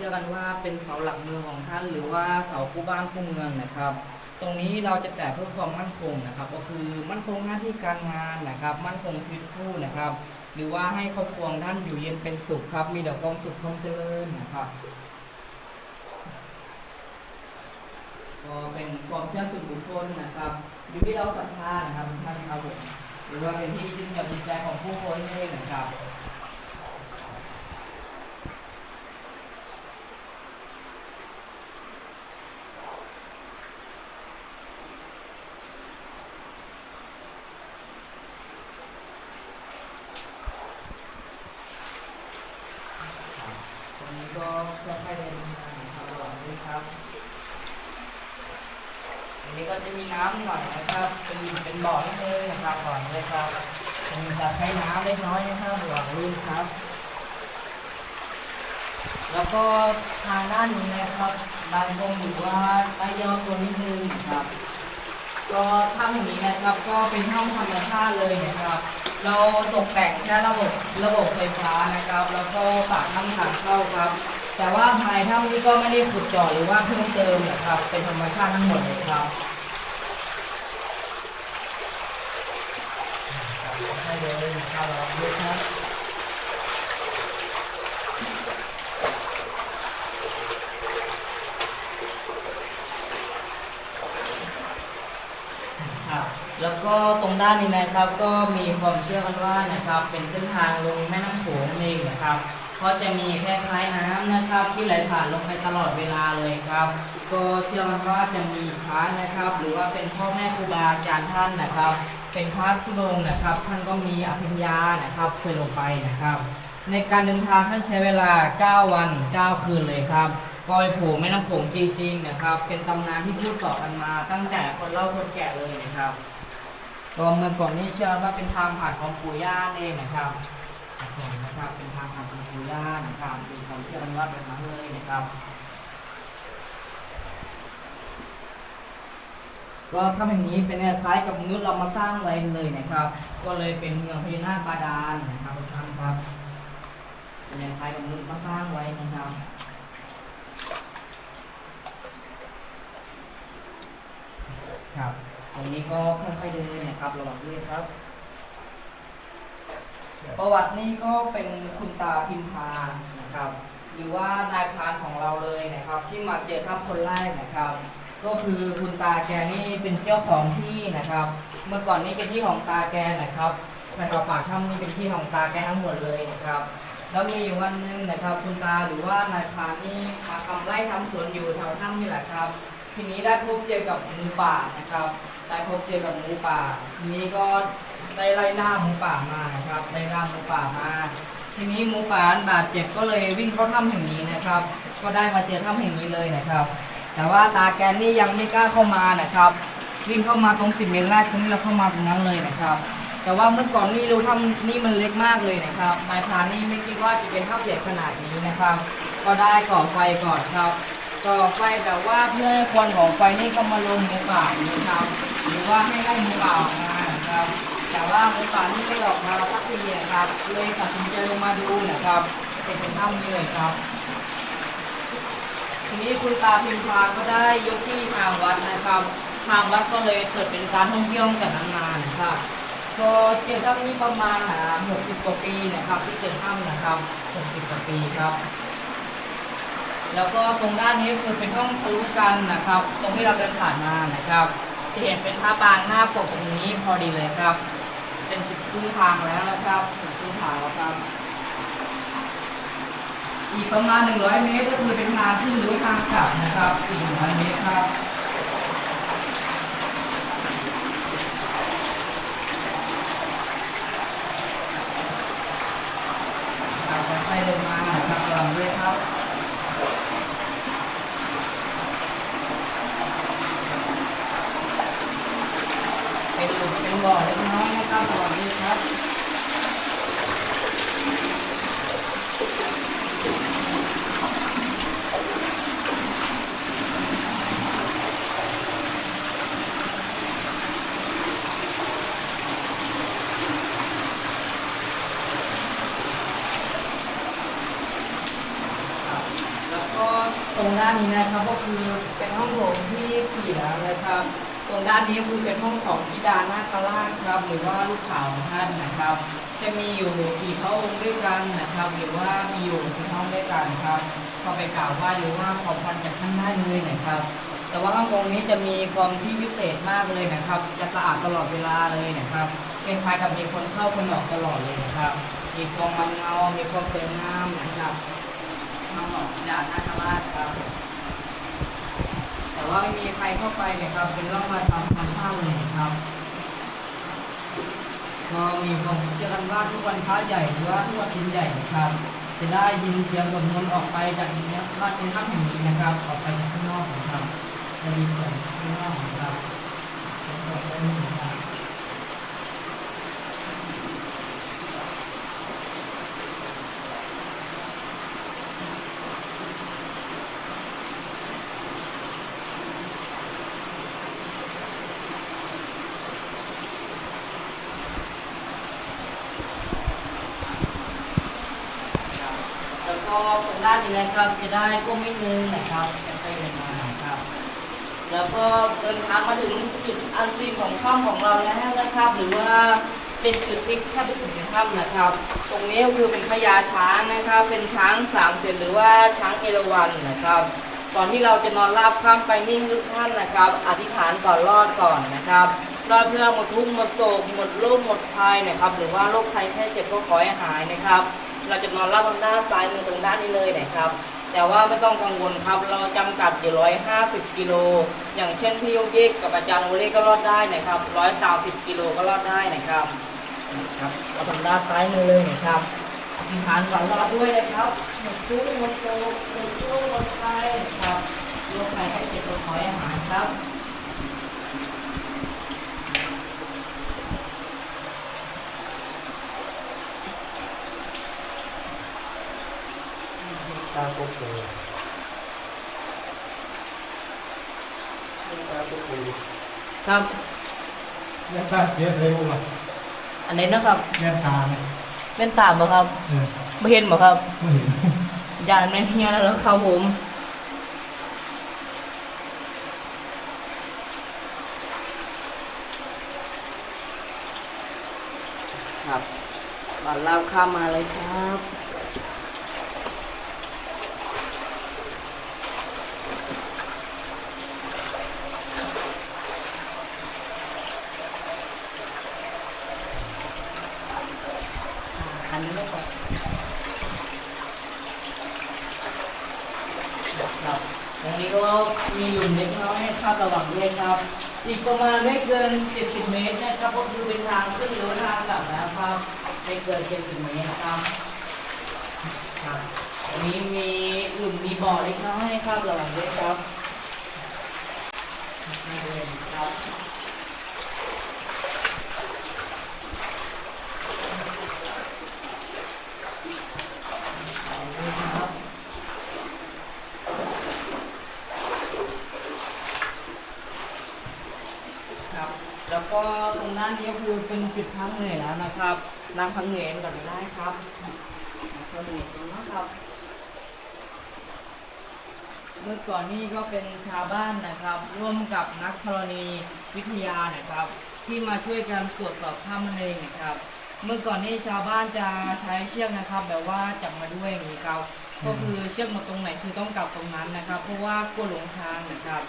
ชื่อกันว่าเป็นเสาหลักเมืองของท่าน หรือว่าเสาคู่บ้านคู่เมืองนะครับ ตรงนี้เราจะแต่เพื่อความมั่นคงนะครับ ก็คือมั่นคงหน้าที่การงานนะครับ มั่นคงชีวิตคู่นะครับ หรือว่าให้ครอบครัวของท่านอยู่เย็นเป็นสุขครับ มีแต่ความสุขความเจริญนะครับก็เป็นความเชื่อส่วนบุคคลนะครับอยู่ที่เราศรัทธานะครับท่านครับผมหรือว่าเป็นที่ยึดเหนี่ยวจิตใจของผู้คนเองนะครับ ตรงนี้ก็ค่อยๆเดินมานะครับ ระครับ อันนี้ก็จะมีน้ำหน่อยนะครับ เป็นเป็นบ่อนิดนึงนะครับก่อนเลยครับมีจะใช้น้ำเล็กน้อยนะครับหว่างลื่นครับ แล้วก็ทางด้านนี้นะครับด้านบนหรือว่าใต้ยอดตัวนิดนึงนะครับ ก็ถ้ำแห่งนี้นะครับก็เป็นห้องธรรมชาติเลยนะครับเราตกแต่งแค่ระบบระบบไฟฟ้านะครับ แล้วก็ปากถ้ำทางเข้าครับ แต่ว่าภายถ้ำนี้ก็ไม่ได้ขุดเจาะหรือว่าเพิ่มเติมนะครับ เป็นธรรมชาติทั้งหมดเลยครับให้เลยนะครับเราด้วยครับครับแล้วก็ตรงด้านนี้นะครับก็มีความเชื่อกันว่านะครับ เป็นเส้นทางลงแม่น้ำโขงเองนะครับ เพราะจะมีแค่คล้ายๆน้ำนะครับ ที่ไหลผ่านลงไปตลอดเวลาเลยครับ ก็เชื่อกันว่าจะมีพระนะครับ หรือว่าเป็นพ่อแม่ครูบาอาจารย์ท่านนะครับ เป็นพระทุดงนะครับ ท่านก็มีอภิญญานะครับเคยลงไปนะครับ ในการเดินทางท่านใช้เวลา 9 วัน 9 คืนเลยครับก็ไปโผล่แม่น้ำโขงจริงๆนะครับ เป็นตำนานที่พูดต่อกันมาตั้งแต่คนเล่าคนแก่เลยนะครับก็เมื่อก่อนนี้เชื่อว่าเป็นทางผ่านของปู่ย่าเองนะครับ นะครับ เป็นทางผ่านของปู่ย่านะครับมีความเชื่อกันว่าเป็นมาเลยนะครับ ก็ถ้าอย่างนี้เป็นคล้ายกับมนุษย์เรามาสร้างไว้เลยนะครับ ก็เลยเป็นเมืองพญานาคบาดาลนะครับทุกท่านครับเป็นคล้ายกับมนุษย์มาสร้างไว้นะครับครับตรงนี้ก็ค่อยๆเดินนะครับระวังด้วยครับ ประวัตินี้ก็เป็นคุณตาพิมพานะครับ หรือว่านายพานของเราเลยนะครับ ที่มาเจอถ้ำคนแรกนะครับ ก็คือคุณตาแกนี่เป็นเจ้าของที่นะครับ เมื่อก่อนนี้เป็นที่ของตาแกนะครับนะครับปากถ้ำนี่เป็นที่ของตาแกทั้งหมดเลยนะครับ แล้วมีวันหนึ่งนะครับ คุณตาหรือว่านายพานนี่มาทำไร่ทำสวนอยู่แถวถ้ำนี่แหละครับ ทีนี้ได้พบเจอกับหมูป่านะครับได้พบเจอกับหมูป่าทีนี้ก็ ได้ไล่ล่าหมูป่ามานะครับได้ล่าหมูป่ามา ทีนี้หมูป่าบาดเจ็บก็เลยวิ่งเข้าถ้ำแห่งนี้นะครับ ก็ได้มาเจอถ้ำแห่งนี้เลยนะครับ แต่ว่าตาแกนนี่ยังไม่กล้าเข้ามานะครับ วิ่งเข้ามาตรงสิบเมตรแรกตรงนี้เราเข้ามาตรงนั้นเลยนะครับ แต่ว่าเมื่อก่อนนี่รู้ถ้ำนี่มันเล็กมากเลยนะครับนายพรานนี่ไม่คิดว่าจะเป็นถ้ำใหญ่ขนาดนี้นะครับ ก็ได้ก่อไฟก่อนครับก่อไฟแต่ว่าเพื่อให้ควันของไฟนี่ก็มาลงหมูป่านะครับ หรือว่าให้ได้หมูป่านะ แต่ว่าหมูป่านี่ไม่ออกมาสักทีนะครับ เลยตัดสินใจลงมาดูนะครับเป็นเป็นถ้ำนี้เลยครับ ทีนี้คุณตาพิมพาก็ได้ยกที่ทางวัดนะครับ ทางวัดก็เลยเกิดเป็นการท่องเที่ยวตั้งแต่นั้นานะครับก็เจอถ้ำนี้ประมาณอ่า60กว่าปีนะครับ ที่เจอถ้ำนะครับ60กว่าปีครับแล้วก็ตรงด้านนี้คือเป็นห้องทะลุกันนะครับ ตรงที่เราเดินผ่านมานะครับจะเห็นเป็นพระปางหน้าปกตรงนี้พอดีเลยครับ เป็นจุดครึ่ทางแล้วนะครับจุดครึ่ทางแล้วครับอีกประมาณ 100 เมตรก็คือเป็นทางขึ้นหรือทางกลับนะครับอีก100เมตรครับครับค่อยๆเดินมานะครับระวังด้วยครับเป็นหลุมเป็นบ่อเล็ก ครับแล้วก็ตรงด้านนี้นะครับก็คือเป็นห้องโถงที่เสียนะครับ ตรงด้านนี้ก็คือเป็นห้องของธิดานาคราชครับ หรือว่าลูกสาวของท่านนะครับ จะมีอยู่กี่พระองค์ด้วยกันนะครับ หรือว่ามีอยู่กี่ห้องด้วยกันครับเข้าไปกราบไหว้หรือว่าขอพรจากท่านได้เลยนะครับ แต่ว่าห้องตรงนี้จะมีความที่พิเศษมากเลยนะครับ จะสะอาดตลอดเวลาเลยนะครับเป็นคล้ายกับมีคนเข้าคนออกตลอดเลยนะครับมีความมันเงา มีความสวยงามนะครับห้องหลอกธิดานาคราชครับ ว่าไม่มีใครเข้าไปเนะครับเป็นร่องมาทำทามธรรมชาติเลยครับก็มีความเชื่อกันว่าทุกวันพระใหญ่หรือว่าทุกวันทินใหญ่นะครับ จะได้ยินเสียงสวดมนต์ออกไปจากในวัดในถ้ำแห่งนี้นะครับ ออกไปข้างนอกนะครับจะมีเสียงข้างนอกนะครับเสียงสวดมนต์นะครับ แล้ว ก็ตรงด้านนี้นะครับ จะได้ก้มนิดนึงนะครับจะไปเดินมานะครับ แล้วก็เดินทางมาถึงจุดอันซีนของถ้ำของเราแล้วนะครับ หรือว่าเป็นจุดที่แทบจะถึงถ้ำนะครับ ตรงนี้ก็คือเป็นพญาช้างนะครับ เป็นช้างสามเสียนหรือว่าช้างเอราวัณนะครับก่อนที่เราจะนอนราบข้ามไปนิ่งทุกท่านนะครับ อธิษฐานก่อนรอดก่อนนะครับรอดเพื่อหมดทุกข์หมดโศกหมดโรคหมดภัยนะครับ หรือว่าโรคภัยแค่เจ็บก็ขอให้หายนะครับ เราจะนอนราบทางด้านซ้ายมือตรงด้านนี้เลยนะครับ แต่ว่าไม่ต้องกังวลครับ เราจำกัดอยู่150 กิโล อย่างเช่นพี่โยกเยกกับอาจารย์โอเล่ก็รอดได้นะครับ 130 กิโลก็รอดได้นะครับครับเราทำด้านซ้ายมือเลยนะครับอธิษฐานก่อนรอด้วยนะครับหมดทุกข์หมดโศกหมดโรคหมดภัยนะครับโรคภัยแค่เจ็บก็ขอให้หายครับาโกโก้ตาโกโก้ครับแว่นตาเสียเลยบุ้งอะอันนี้นะครับแว่นตาเนี่ยเป็นตามบ่ครับเออไม่เห็นบ่ครับไม่เห็นยานแม่เฮียแล้วครับผมครับบัตรเราข้ามมาเลยครับ อันนี้ไม่ก่อน ครับตรงนี้ก็มีหลุมเล็กน้อยให้คาดระหว่างด้วยครับ อีกประมาณไม่เกิน 70 เมตรนะครับก็คือเป็นทางขึ้นหรือทางกลับนะครับไม่เกิน 70 เมตรนะครับครับตรงนี้มีหลุมมีบ่อเล็กน้อยให้คาดระหว่างด้วยครับไม่เลยครับครับ ครับ แล้วก็ ตรงด้านนี้ก็คือเป็นจุดพักเหนื่อยแล้วนะครับนั่งพักเหนื่อยก่อนได้ครับก็เหนื่อยตรงนะครับ เมื่อก่อนนี่ก็เป็นชาวบ้านนะครับ ร่วมกับนักธรณีวิทยานะครับ ที่มาช่วยกันตรวจสอบถ้ำนั่นเองนะครับ เมื่อก่อนนี่ชาวบ้านจะใช้เชือกนะครับ แบบว่าจับมาด้วยอย่างนี้ครับ ก็คือเชือกมาตรงไหนคือต้องกลับตรงนั้นนะครับ เพราะว่ากลัวหลงทางนะครับ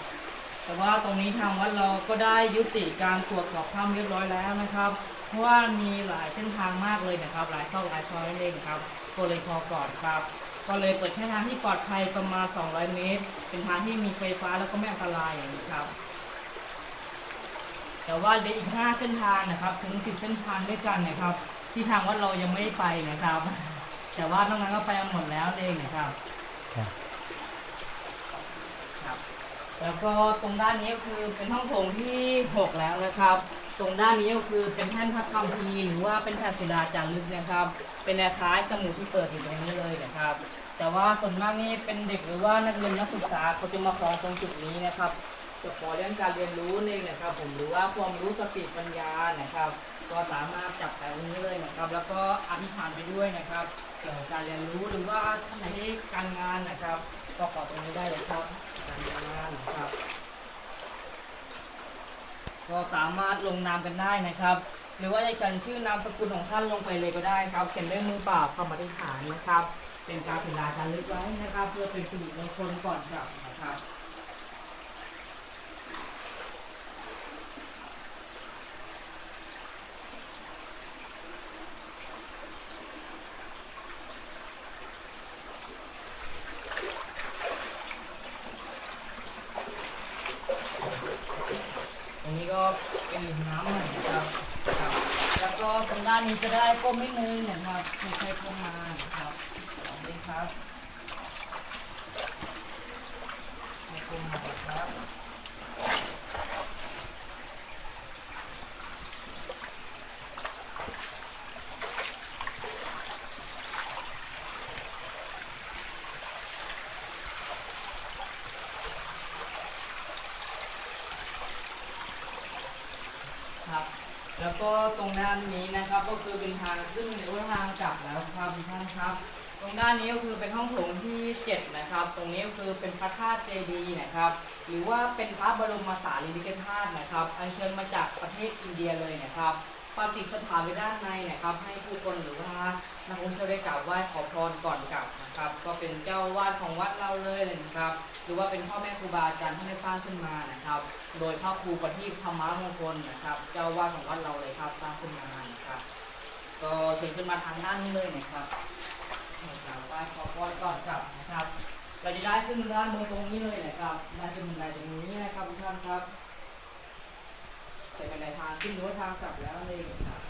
แต่ว่าตรงนี้ทางวัดเราก็ได้ยุติการตรวจสอบถ้ำเรียบร้อยแล้วนะครับ เพราะว่ามีหลายเส้นทางมากเลยนะครับ หลายซอกหลายซอยนั่นเองครับก็เลยพอก่อนครับ ก็เลยเปิดแค่ทางที่ปลอดภัยประมาณ 200 เมตร เป็นทางที่มีไฟฟ้าแล้วก็ไม่อันตรายอย่างนี้ครับ แต่ว่าเหลืออีก 5 เส้นทางนะครับถึง 10 เส้นทางด้วยกันนะครับ ที่ทางวัดเรายังไม่ได้ไปนะครับ แต่ว่านอกนั้นก็ไปหมดแล้วเองนะครับครับ แล้วก็ตรงด้านนี้ก็คือเป็นห้องโถงที่6แล้วนะครับ ตรงด้านนี้ก็คือเป็นแท่นพระคัมภีร์หรือว่าเป็นแผ่นศิลาจารึกนะครับ เป็นคล้ายสมุดที่เปิดอยู่ตรงนี้เลยนะครับ แต่ว่าส่วนมากนี่เป็นเด็กหรือว่านักเรียนนักศึกษาเขาจะมาขอตรงจุดนี้นะครับจบปอเรื่องการเรียนรู้นี่นะครับ ผมหรือว่าความรู้สติปัญญานะครับ ก็สามารถจับแต่ตรงนี้เลยนะครับ แล้วก็อธิษฐานไปด้วยนะครับเกี่ยวกับการเรียนรู้หรือว่าท่านไหนที่การงานนะครับ ก็ขอตรงนี้ได้เลยครับานนะครับ ก็สามารถลงนามกันได้นะครับ หรือว่าจะเขียนชื่อนามสกุลของท่านลงไปเลยก็ได้ครับ เขียนด้วยมือเปล่าคำอธิษฐานนะครับ เป็นการถึงลาการลึกไว้นะครับ เพื่อเป็นสิริมงคลก่อนกลับนะครับ ตรงนี้ก็เป็นน้ำหน่อยนะ ครับครับแล้วก็ตรงด้านนี้จะได้ก้มนิดนึงนะครับไม่ใช่ก้มมาครับสวัสดีครับไม่ก้มมาครับ ครับ แล้วก็ตรงด้านนี้นะครับก็คือเป็นทางขึ้นหรือว่าทางกลับแล้วครับท่านครับ ตรงด้านนี้ก็คือเป็นห้องโถงที่7นะครับ ตรงนี้ก็คือเป็นพระธาตุเจดีย์นะครับ หรือว่าเป็นพระบรมสารีริกธาตุนะครับ อัญเชิญมาจากประเทศอินเดียเลยนะครับ ปฏิสถาไว้ด้านในนะครับ ให้ผู้คนหรือว่านักท่องเที่ยวได้กราบไหว้ขอพรก่อนกลับนะครับ ก็เป็นเจ้าวาดของวัดเราเลยนะครับ หรือว่าเป็นพ่อแม่ครูบาอาจารย์ที่ได้สร้างขึ้นมานะครับ โดยพระครูประทีปธรรมมงคลนะครับ เจ้าวาดของวัดเราเลยครับสร้างขึ้นมานะครับก็เชิญขึ้นมาทางด้านนี้เลยนะครับกราบไหว้ขอพรก่อนกลับนะครับเราจะได้ขึ้นด้านบนตรงนี้เลยนะครับได้ขึ้นบันไดตรงนี้นะครับทุกท่านครับ เป็นบันไดทางขึ้นหรือว่าทางกลับแล้วเลยครับ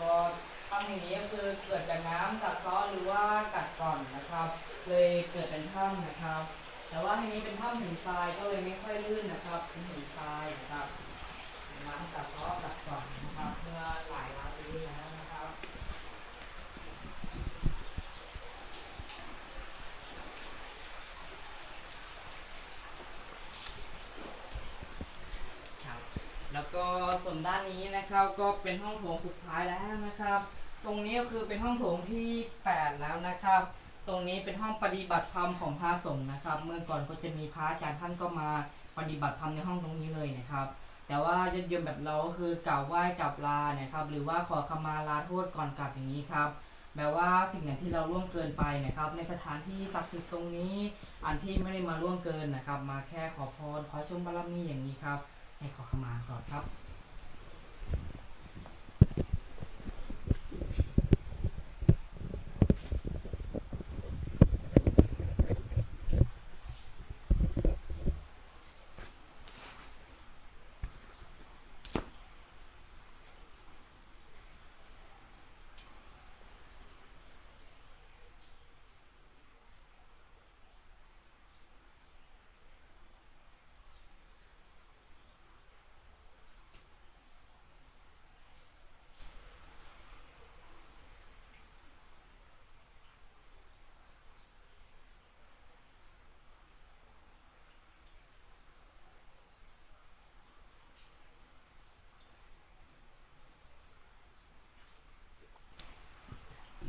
ก็ถ้ำแห่งนี้ก็คือเกิดจากน้ำกัดเซาะหรือว่ากัดก่อนนะครับ เลยเกิดเป็นถ้ำนะครับ แต่ว่าทีนี้เป็นถ้ำหินทรายก็เลยไม่ค่อยลื่นนะครับเป็นหินทรายนะครับน้ำกัดเซาะกัดก่อนนะครับเมื่อหลายล้านปีแล้วนะครับ ครับ แล้วก็ส่วนด้านนี้นะครับก็เป็นห้องโถงสุดท้ายแล้วนะครับ ตรงนี้ก็คือเป็นห้องโถงที่ 8 แล้วนะครับ ตรงนี้เป็นห้องปฏิบัติธรรมของพระสงฆ์นะครับ เมื่อก่อนก็จะมีพระอาจารย์ท่านก็มาปฏิบัติธรรมในห้องตรงนี้เลยนะครับ แต่ว่าญาติโยมแบบเราก็คือกล่าวไหว้กลับลานะครับ หรือว่าขอขมาลาโทษก่อนกลับอย่างนี้ครับแบบว่าสิ่งไหนที่เราล่วงเกินไปนะครับ ในสถานที่ศักดิ์สิทธิ์ตรงนี้ อันที่ไม่ได้มาล่วงเกินนะครับ มาแค่ขอพรขอชมบารมีอย่างนี้ครับ ให้ขอขมาก่อนครับ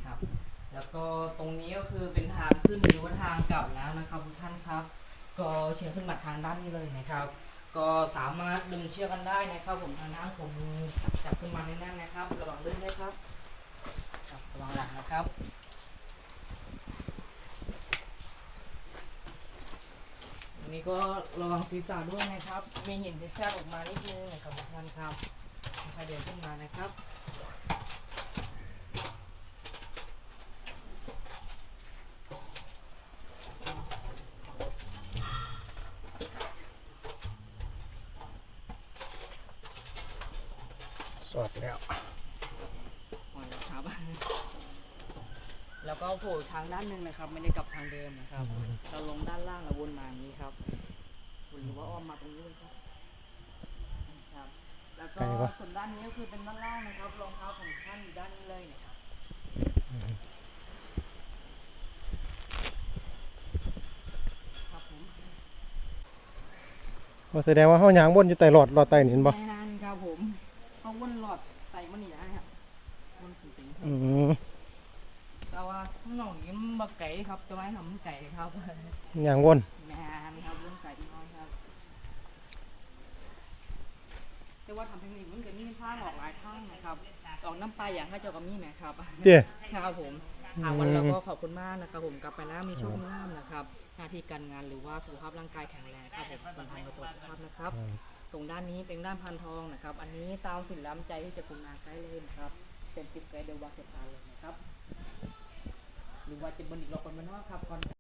ครับ แล้วก็ตรงนี้ก็ คือเป็นทางขึ้นหรือว่าทางกลับแล้วนะครับทุกท่านครับ ก็เชือกขึ้นมาทางด้านนี้เลยนะครับ ก็สามารถดึงเชือกกันได้นะครับ ผมทางด้านผมจับขึ้นมาแน่นๆนะครับ ระวังลื่นด้วยครับระวังหลังนะครับนนี้ก็ระวังศีรษะด้วยนะครับ มีหินที่แทรกออกมานิดนึงนะครับทุกท่านครับค่อยๆเดินขึ้นมานะครับ ด้านหนึ่งนะครับ ไม่ได้กลับทางเดิมนะครับ เราลงด้านล่างแล้ววนมาอย่างนี้ครับหรือว่าอ้อมมาตรงนี้ครับครับ แล้วก็ส่วนด้านนี้ก็คือเป็นด้านล่างนะครับรองเท้าของท่านอยู่ด้านนี้เลยนะครับก็แสดงว่าห้องยางวนอยู่ไต่หลอดหลอดไต่เห็นบ่ไม่นานครับผมห้องวนหลอดไตมันหนีได้ครับวนถึงถึอืม นอกนี่มันบะไก่ครับจะไว้ทำไก่ครับยางบนแม่นครับวนไก่ที่น้อยครับ แต่ว่าทำเพลงนี้มันจะมีทางออกหลายทางนะครับออกน้ำปลาอย่างข้าเจ้าก็มีนะครับเจ้ครับผมอ่าวันเราก็ขอบคุณมากนะครับผมกลับไปแล้วมีโชคมีลาภนะครับหน้าที่การงานหรือว่าสุขภาพร่างกายแข็งแรงครับผมคนทำประสบสุขภาพนะครับตรงด้านนี้เป็นด้านพันทองนะครับ อันนี้ตามสินล้ำใจที่จะคุณนาใกล้เลยนะครับ เป็นติดไกด์เดวาเซตาเลยนะครับ หรือว่าจะบนอีกรอบกันมานอกครับก่อน